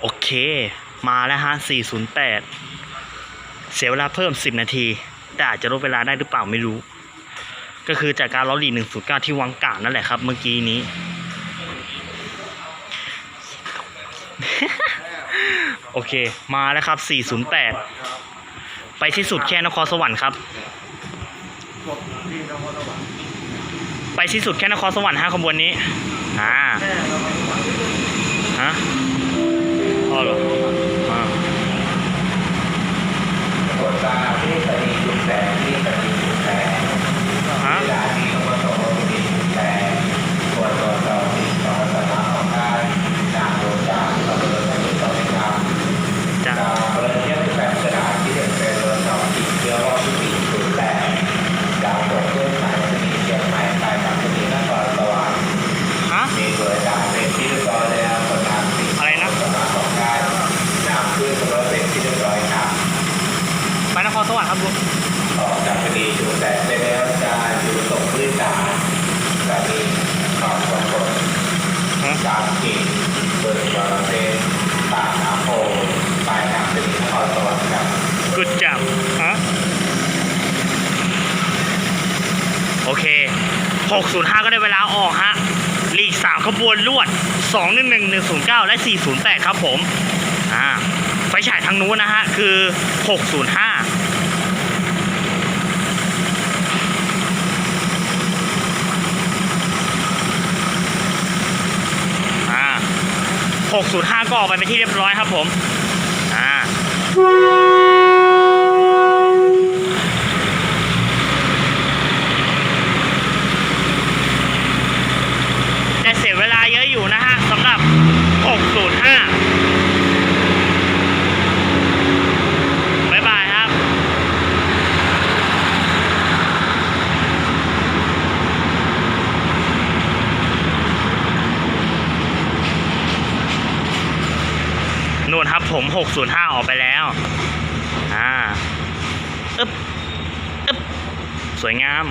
โอเค มาแล้วฮะ 408 เสียเวลาเพิ่ม 10 นาที แต่อาจจะลดเวลาได้หรือเปล่าไม่รู้ ก็คือจากการล้อหลี109 ที่วังกานั่นแหละครับ เมื่อกี้นี้ โอเค มาแล้วครับ 408 ไปที่สุดแค่นครสวรรค์ครับ ไปที่สุดแค่นครสวรรค์ฮะขบวนนี้ อ่า ฮะ อ๋อเหรออ่า ตรวจตาที่สนีจุดแสงที่สนีจุดแสง ฮะ เวลาที่ต้องประสบอุบัติเหตุจุดแสงตรวจตรวจสอบสิ่งของสถานของได้นามโดยจากประเมินให้ต้องให้ทำ จ้ะ จากกรณีที่แบบกระดาษที่เด็กเป็นเรือสองติดเชื้อว่าที่มีจุดแสงจากตรวจด้วยสายสนีเชียงใหม่ไปกับสนีนครสวรรค์ ฮะ มีโดยการเป็นที่เรียบร้อยแล้วคนนำสิ่ง อะไรนะ สถานของได้นำขึ้นรถเป็นที่เรียบร้อยครับ ไป นครสวรรค์ครับลุงออกจากคดีจุดแสงไปแล้วจะอยู่ส่งพื้นฐานสถานีขอบสมบทฮะจากกิ่งเปิดบริเวณปากน้ำโพปลายทางคดีนครสวรรค์ครับกุดจับฮะโอเค 605 ก็ได้เวลาออกฮะลีก 3 ขบวนรวด 211 109 และ 408 ครับผม อ่า ไฟฉายทางนู้นนะฮะ คือ 605 อ่า 605 ก็ออกไปเป็นที่เรียบร้อยครับผม อ่า แต่เสียเวลาเยอะอยู่นะฮะสำหรับ 605 บ๊ายบายครับ นู่นครับผม 605 ออกไปแล้ว อ่า อึ๊บ อึ๊บ สวยงาม